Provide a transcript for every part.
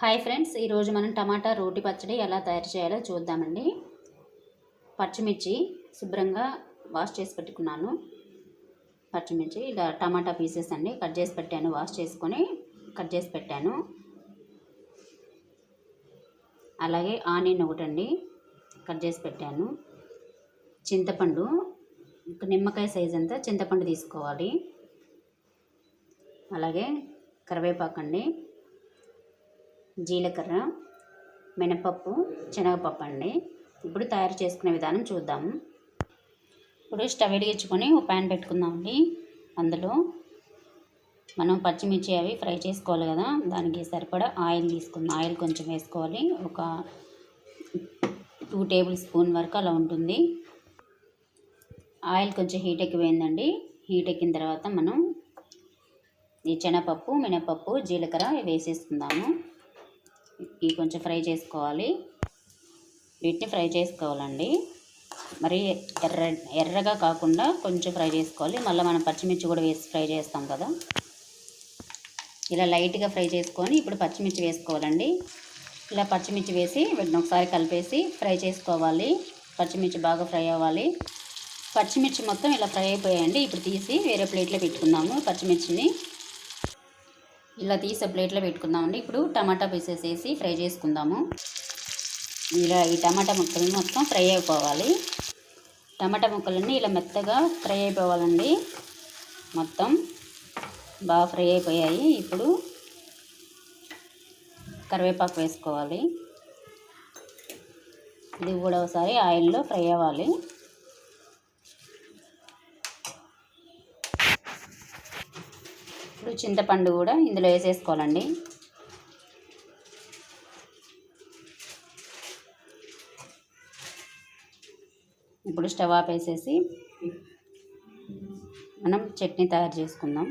Hi friends ఈరోజు మనం టమాటా రోటి పచ్చడి ఎలా తయారు చేయాలో చూద్దామండి. పచ్చిమిర్చి శుభ్రంగా వాష్ చేసి పెట్టుకున్నాను. పచ్చిమిర్చి ఇలా టమాటా పీసెస్ అండి కట్ చేసి పెట్టాను వాష్ చేసుకొని కట్ చేసి పెట్టాను. అలాగే ఆనియన్ ఒకటండి కట్ చేసి పెట్టాను. చింతపండు నిమ్మకాయ సైజ్ అంతా చింతపండు తీసుకోవాలి. అలాగే కరివేపాకు అండి జీలకర్ర మినపప్పు శనగపప్పు అండి. ఇప్పుడు తయారు చేసుకునే విధానం చూద్దాము ఇప్పుడు స్టవ్ ఎడిగించుకొని ఒక ప్యాన్ పెట్టుకుందామండి. అందులో మనం పచ్చిమిర్చి అవి ఫ్రై చేసుకోవాలి కదా దానికి సరిపడా ఆయిల్ తీసుకుందాం. ఆయిల్ కొంచెం వేసుకోవాలి. ఒక టూ టేబుల్ స్పూన్ వరకు అలా ఉంటుంది. ఆయిల్ కొంచెం హీట్ ఎక్కిపోయిందండి. హీట్ ఎక్కిన తర్వాత మనం ఈ శనగపప్పు మినపప్పు జీలకర్ర వేసేసుకుందాము. ఇవి కొంచెం ఫ్రై చేసుకోవాలి. వీటిని ఫ్రై చేసుకోవాలండి. మరి ఎర్ర ఎర్రగా కాకుండా కొంచెం ఫ్రై చేసుకోవాలి. మళ్ళీ మనం పచ్చిమిర్చి కూడా వేసి ఫ్రై చేస్తాం కదా. ఇలా లైట్గా ఫ్రై చేసుకొని ఇప్పుడు పచ్చిమిర్చి వేసుకోవాలండి. ఇలా పచ్చిమిర్చి వేసి వీటిని ఒకసారి కలిపేసి ఫ్రై చేసుకోవాలి. పచ్చిమిర్చి బాగా ఫ్రై అవ్వాలి. పచ్చిమిర్చి మొత్తం ఇలా ఫ్రై అయిపోయాయండి. ఇప్పుడు తీసి వేరే ప్లేట్లో పెట్టుకుందాము పచ్చిమిర్చిని. ఇలా తీసి ప్లేట్లో పెట్టుకుందామండి ఇప్పుడు టమాటా పీసెస్ వేసి ఫ్రై చేసుకుందాము. ఇలా ఈ టమాటా ముక్కలు మొత్తం ఫ్రై అయిపోవాలి. టమాటా ముక్కలన్నీ ఇలా మెత్తగా ఫ్రై అయిపోవాలండి. మొత్తం బాగా ఫ్రై అయిపోయాయి. ఇప్పుడు కరివేపాకు వేసుకోవాలి. ఇది కూడా ఒకసారి ఆయిల్లో ఫ్రై అవ్వాలి. ఇప్పుడు చింతపండు కూడా ఇందులో వేసేసుకోవాలండి. ఇప్పుడు స్టవ్ వేసేసి మనం చట్నీ తయారు చేసుకుందాం.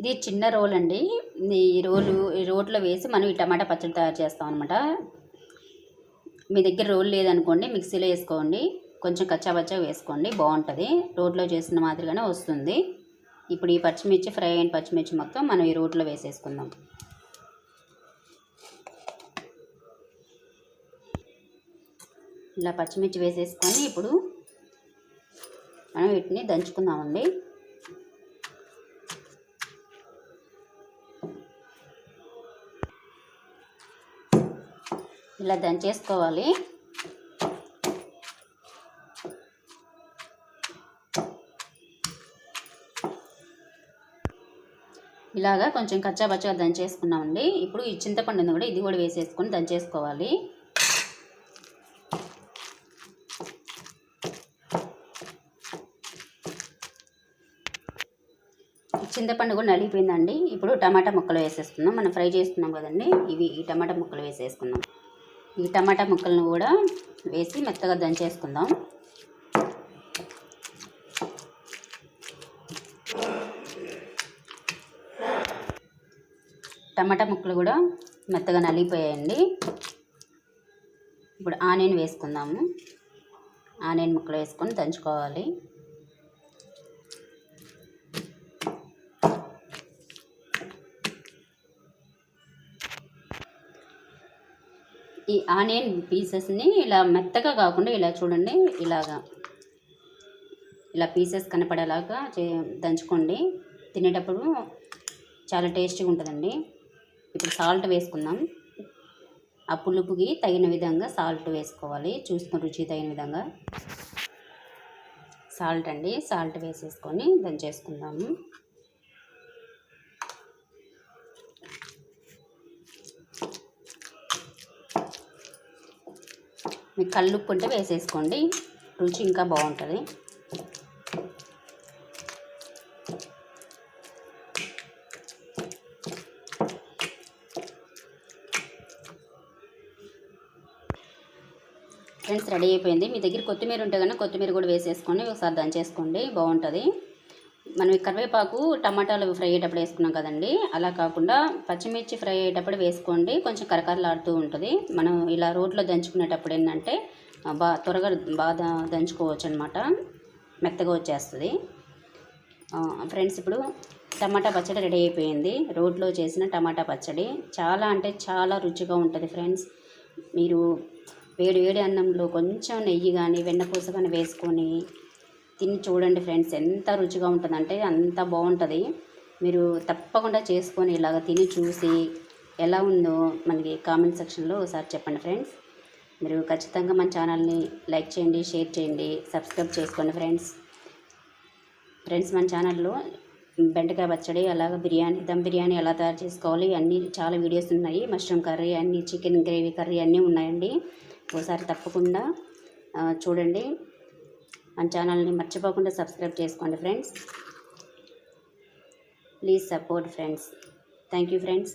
ఇది చిన్న రోల్ అండి. ఈ రోలు ఈ రోట్లో వేసి మనం ఈ టమాటా పచ్చడి తయారు చేస్తాం అనమాట మీ దగ్గర రోల్ లేదనుకోండి మిక్సీలో వేసుకోండి. కొంచెం కచ్చాబచ్చా వేసుకోండి బాగుంటుంది. రోట్లో చేసిన మాదిరిగానే వస్తుంది. ఇప్పుడు ఈ పచ్చిమిర్చి ఫ్రై అయిన పచ్చిమిర్చి మొత్తం మనం ఈ రోట్లో వేసేసుకుందాం. ఇలా పచ్చిమిర్చి వేసేసుకొని ఇప్పుడు మనం వీటిని దంచుకుందామండి. ఇలా దంచేసుకోవాలి. ఇలాగా కొంచెం కచ్చా పచ్చగా దంచేసుకున్నామండి. ఇప్పుడు ఈ చింతపండుని కూడా ఇది కూడా వేసేసుకొని దంచేసుకోవాలి. చింతపండు కూడా నలిగిపోయిందండి. ఇప్పుడు టమాటా ముక్కలు వేసేసుకుందాం. మనం ఫ్రై చేసుకున్నాం కదండి. ఇవి ఈ టమాటా ముక్కలు వేసేసుకుందాం. ఈ టమాటా ముక్కలను కూడా వేసి మెత్తగా దంచేసుకుందాం. టమాటా ముక్కలు కూడా మెత్తగా నలిగిపోయాయండి. ఇప్పుడు ఆనియన్ వేసుకుందాము. ఆనియన్ ముక్కలు వేసుకొని దంచుకోవాలి. ఈ ఆనియన్ పీసెస్ని ఇలా మెత్తగా కాకుండా ఇలా చూడండి ఇలాగా. ఇలా పీసెస్ కనపడేలాగా చే దంచుకోండి. తినేటప్పుడు చాలా టేస్టీగా ఉంటుందండి. ఇప్పుడు సాల్ట్ వేసుకుందాం. ఆ పులుపుకి తగిన విధంగా సాల్ట్ వేసుకోవాలి. చూసుకుని రుచి తగిన విధంగా సాల్ట్ అండి. సాల్ట్ వేసేసుకొని దంచేసుకుందాము మీకు కళ్ళుప్పు ఉంటే వేసేసుకోండి. రుచి ఇంకా బాగుంటుంది. ఫ్రెండ్స్ రెడీ అయిపోయింది. మీ దగ్గర కొత్తిమీర ఉంటే కనుక కొత్తిమీర కూడా వేసేసుకోండి. ఒకసారి దంచేసుకోండి బాగుంటుంది. మనం ఈ కరివేపాకు టమాటాలు ఫ్రై అయ్యేటప్పుడు వేసుకున్నాం కదండి. అలా కాకుండా పచ్చిమిర్చి ఫ్రై అయ్యేటప్పుడు వేసుకోండి. కొంచెం కరకరలాడుతూ ఉంటుంది. మనం ఇలా రోడ్లో దంచుకునేటప్పుడు ఏంటంటే బాగా త్వరగా బాగా దంచుకోవచ్చు అనమాట మెత్తగా వచ్చేస్తుంది. ఫ్రెండ్స్ ఇప్పుడు టమాటా పచ్చడి రెడీ అయిపోయింది. రోడ్లో చేసిన టమాటా పచ్చడి చాలా అంటే చాలా రుచిగా ఉంటుంది ఫ్రెండ్స్. మీరు వేడి వేడి అన్నంలో కొంచెం నెయ్యి కానీ వెన్నపూస కానీ వేసుకొని తిని చూడండి ఫ్రెండ్స్ ఎంత రుచిగా ఉంటుందంటే అంత బాగుంటుంది. మీరు తప్పకుండా చేసుకొని ఇలాగ తిని చూసి ఎలా ఉందో మనకి కామెంట్ సెక్షన్లో ఒకసారి చెప్పండి ఫ్రెండ్స్. మీరు ఖచ్చితంగా మన ఛానల్ని లైక్ చేయండి షేర్ చేయండి సబ్స్క్రైబ్ చేసుకోండి ఫ్రెండ్స్. ఫ్రెండ్స్ మన ఛానల్లో బెండకాయ పచ్చడి అలాగే బిర్యానీ దమ్ బిర్యానీ ఎలా తయారు చేసుకోవాలి అన్నీ చాలా వీడియోస్ ఉన్నాయి. మష్రూమ్ కర్రీ అన్ని చికెన్ గ్రేవీ కర్రీ అన్నీ ఉన్నాయండి. ఒకసారి తప్పకుండా చూడండి. మన ఛానల్ని మర్చిపోకుండా సబ్స్క్రైబ్ చేసుకోండి friends. Please support friends. Thank you friends.